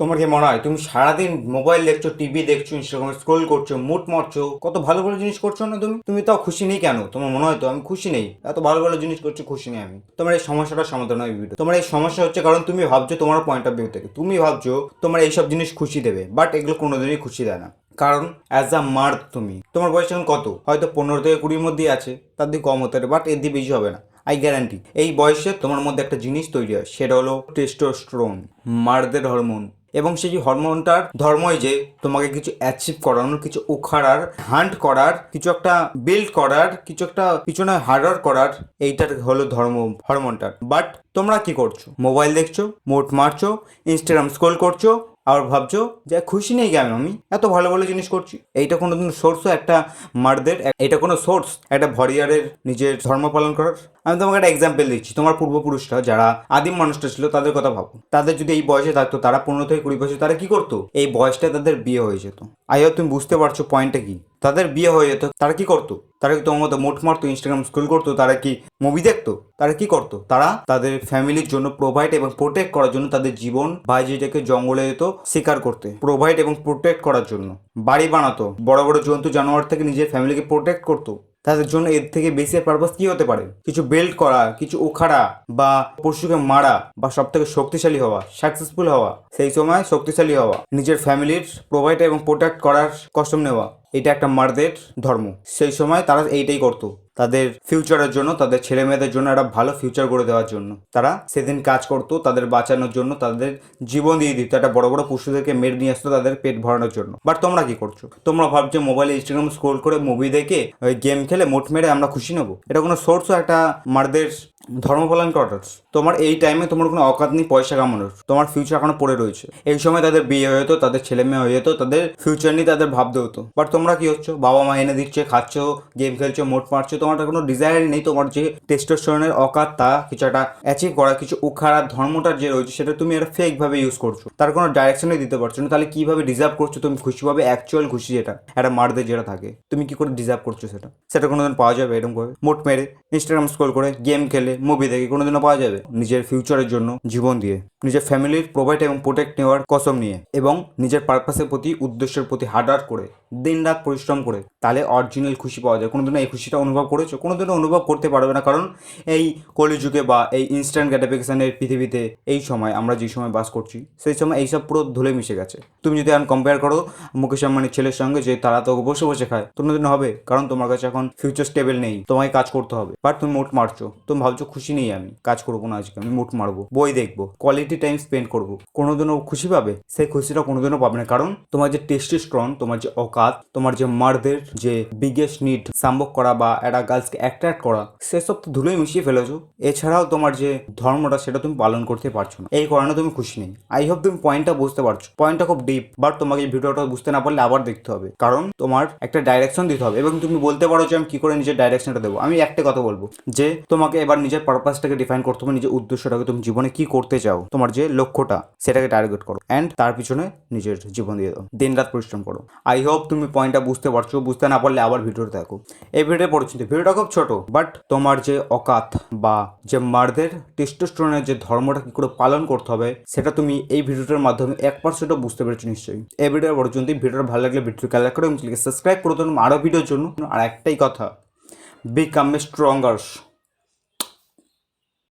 তোমার কি মনে হয়? তুমি সারাদিন মোবাইল দেখছ টিভি দেখছ ইনস্টাগ্রামে স্ক্রোল করছ মুট মারছো, কত ভালো ভালো জিনিস করছ না তুমি? তুমি তাও খুশি নেই কেন? তোমার মনে হয় তো আমি খুশি নেই? এত ভালো ভালো জিনিস করছ, খুশি নেই আমি। তোমার এই সমস্যাটার সমাধান হয় ভিডিও তোমার এই সমস্যা হচ্ছে কারণ তুমি ভাবছ তোমার পয়েন্ট অফ ভিউ থেকে। তুমি ভাবছ তোমার এইসব জিনিস খুশি দেবে বাট এগুলো কোনোদিনই খুশি দেয় না। কারণ অ্যাজ আ মার্দ তুমি। তোমার বয়স এখন কত? হয়তো পনেরো থেকে কুড়ির মধ্যেই আছে, তার দিয়ে কম হতে পারে বাট এর দিয়ে বেশি হবে না। আই গ্যারান্টি এই বয়সে তোমার মধ্যে একটা জিনিস তৈরি হয়, সেটা হলো টেস্টোস্টেরন মার্দের হরমোন এবং সেই হরমোনটার ধর্মই যে তোমাকে কিছু অ্যাচিভ করানোর, কিছু উখাড়ার হান্ট করার, কিছু একটা বিল্ড করার, কিছু একটা পিছনে হার্ডার করার, এইটার হলো ধর্ম, হরমোনটার। বাট তোমরা কি করছ? মোবাইল দেখছ মোট মারছো ইনস্টাগ্রাম স্ক্রোল করছ আর ভাবছ যে খুশি নেই কেন আমি? এত ভালো ভালো জিনিস করছি। এইটা কোনো দিন সোর্সও একটা মার্দের এটা কোনো সোর্স একটা ভরিয়ারের নিজের ধর্ম পালন করার? আমি তোমাকে একটা এক্সাম্পল দিচ্ছি, তোমার পূর্বপুরুষরা যারা আদিম মানুষটা ছিল, তাদের কথা ভাবো। তাদের যদি এই বয়সে থাকতো, তারা পনেরো থেকে কুড়ি বছর, তারা কি করতো? এই বয়সটা তাদের বিয়ে হয়ে যেত। আই হোপ তুমি বুঝতে পারছ পয়েন্টটা কি। তাদের বিয়ে হয়ে যেত, তারা কি করতো? তারা কি তোমার মতো মোট মারতো ইনস্টাগ্রাম স্ক্রোল করতো, তারা কি মুভি দেখতো? তারা কি করতো? তারা তাদের ফ্যামিলির জন্য প্রোভাইড এবং প্রোটেক্ট করার জন্য তাদের জীবন বাইজেটাকে জঙ্গলে যেত, শিকার করতে। প্রোভাইড এবং প্রোটেক্ট করার জন্য। বাড়ি বানাতো, বড় বড় জন্তু জানোয়ার থেকে নিজের ফ্যামিলিকে প্রোটেক্ট করতো। তাদের জন্য এর থেকে বেশি পারপাস কি হতে পারে? কিছু বেল্ট করা, কিছু ওখাড়া বা পশুকে মারা বা সব থেকে শক্তিশালী হওয়া সাকসেসফুল হওয়া, সেই সময় শক্তিশালী হওয়া, নিজের ফ্যামিলির প্রোভাইড এবং প্রোটেক্ট করার কষ্ট নেওয়া। এটা একটা মারদের ধর্ম। সেই সময় তারা এইটাই করতো। তাদের ফিউচারের জন্য, তাদের ছেলে মেয়েদের জন্য একটা ভালো ফিউচার করে দেওয়ার জন্য। তারা সেদিন কাজ করতো, তাদের বাঁচানোর জন্য, তাদের জীবন দিয়ে দিত। একটা বড় বড় পশুদেরকে মেরে নিয়ে আসতো তাদের পেট ভরানোর জন্য। বাট তোমরা কি করছ? তোমরা ভাবছ মোবাইলে ইনস্টাগ্রাম স্ক্রোল করে মুভি দেখে গেম খেলে মোট মেরে আমরা খুশি নেব? এটা কোনো সোর্সও একটা মারদের ধর্ম পালন করার তোমার এই টাইমে তোমার কোনো অকাত নেই, পয়সা কামানোর। তোমার ফিউচার এখনও পড়ে রয়েছে। এই সময় তাদের বিয়ে হয়ে যেত, তাদের ছেলে মেয়ে হয়ে যেত, তাদের ফিউচার নিয়ে তাদের ভাবতে হতো। বাট তোমরা কি হচ্ছ? বাবা মা এনে দিচ্ছে, খাচ্ছ গেম খেলছো, মোট মারছো, তোমার কোনো ডিজায়ার নেই। তোমার যে টেস্টোস্টেরনের অকাত, তা কিছু একটা অ্যাচিভ করা, কিছু উখাড়ার ধর্মটা যে রয়েছে, সেটা তুমি একটা ফেক ভাবে ইউজ করছ। তার কোনো ডাইরেকশনই দিতে পারছ না। তাহলে কীভাবে ডিজার্ভ করছ? তুমি খুশি পাবে অ্যাকচুয়াল খুশি যেটা। একটা মারদের যেটা থাকে। তুমি কি করে ডিজার্ভ করছ সেটা? সেটা কোনোদিন পাওয়া যাবে এরকম করে। মোট মেরে ইনস্টাগ্রাম স্ক্রোল করে গেম খেলে মুভি দেখে কোনোদিনও পাওয়া যাবে। নিজের ফিউচারের জন্য জীবন দিয়ে। নিজের ফ্যামিলির প্রোভাইড এবং প্রোটেক্ট নেওয়ার কসম নিয়ে। এবং নিজের পারপাসের প্রতি, উদ্দেশ্যের প্রতি হার্ড করে। দিন রাত পরিশ্রম করে, তাহলে অরিজিনাল খুশি পাওয়া যায়। কোনোদিনও এই খুশিটা অনুভব করেছ? কোনোদিনও অনুভব করতে পারবে না, কারণ এই কলিযুগে বা এই ইনস্ট্যান্ট গ্র্যাটিফিকেশনের পৃথিবীতে এই সময় আমরা যে সময় বাস করছি, সেই সময় এইসব পুরো ধুলে মিশে গেছে। তুমি যদি এখন কম্পেয়ার করো মুকেশ আম্বানির ছেলের সঙ্গে, যে তারা তো বসে বসে খায় কোনোদিন হবে, কারণ তোমার কাছে এখন ফিউচার স্টেবল নেই তোমায় কাজ করতে হবে। বাট তুমি মোট মারছো, তুমি ভাবছ খুশি নেই আমি, কাজ করব না আজকে, আমি মোট মারবো, বই দেখব কোয়ালিটি টাইম স্পেন্ড করব। কোনোদিনও খুশি পাবে, সেই খুশিটা কোনোদিনও পাবে না, কারণ তোমার যে টেস্টোস্টেরন তোমার যে অকাত তোমার যে মারদের যে বিগেস্ট নিড সাম্বক করা বা একটা গার্লসকে অ্যাট্রাক্ট করা, সেসব তো ধুলোয় মিশিয়ে ফেলেছো। এছাড়াও তোমার যে ধর্মটা, সেটা তুমি পালন করতে পারছ না। এই কারণে তুমি খুশি নেই। আই হোপ তুমি পয়েন্টটা বুঝতে পারছ। পয়েন্টটা খুব ডিপ বাট তোমাকে ভিডিওটা বুঝতে না পারলে আবার দেখতে হবে। কারণ তোমার একটা ডাইরেকশন দিতে হবে এবং তুমি বলতে পারো যে আমি কি করে নিজের ডাইরেকশনটা দেবো। আমি একটা কথা বলব, যে তোমাকে এবার নিজের পারপাসটাকে ডিফাইন করতে হবে, নিজের উদ্দেশ্যটাকে তুমি জীবনে কি করতে চাও, তোমার যে লক্ষ্যটা, সেটাকে টার্গেট করো। অ্যান্ড তার পিছনে নিজের জীবন দিয়ে দাও। দিন রাত পরিশ্রম করো। আই হোপ তুমি পয়েন্টটা বুঝতে পারছ, বুঝতে না পারলে আবার ভিডিওটা দেখো। এই ভিডিও পড়ছি ভিডিওটা খুব ছোট বাট তোমার যে অকাত বা যে মারদের টেস্টোস্টেরনের যে ধর্মটা কি করে পালন করতে হবে, সেটা তুমি এই ভিডিওটার মাধ্যমে এক পার্সেন্টও বুঝতে পেরেছ নিশ্চয়ই। এই ভিডিও পর্যন্ত ভিডিওটা ভালো লাগলে ভিডিও খেলা করো এবং সাবস্ক্রাইব করো তোমার আরও ভিডিওর জন্য আর একটাই কথা বিকাম স্ট্রঙ্গার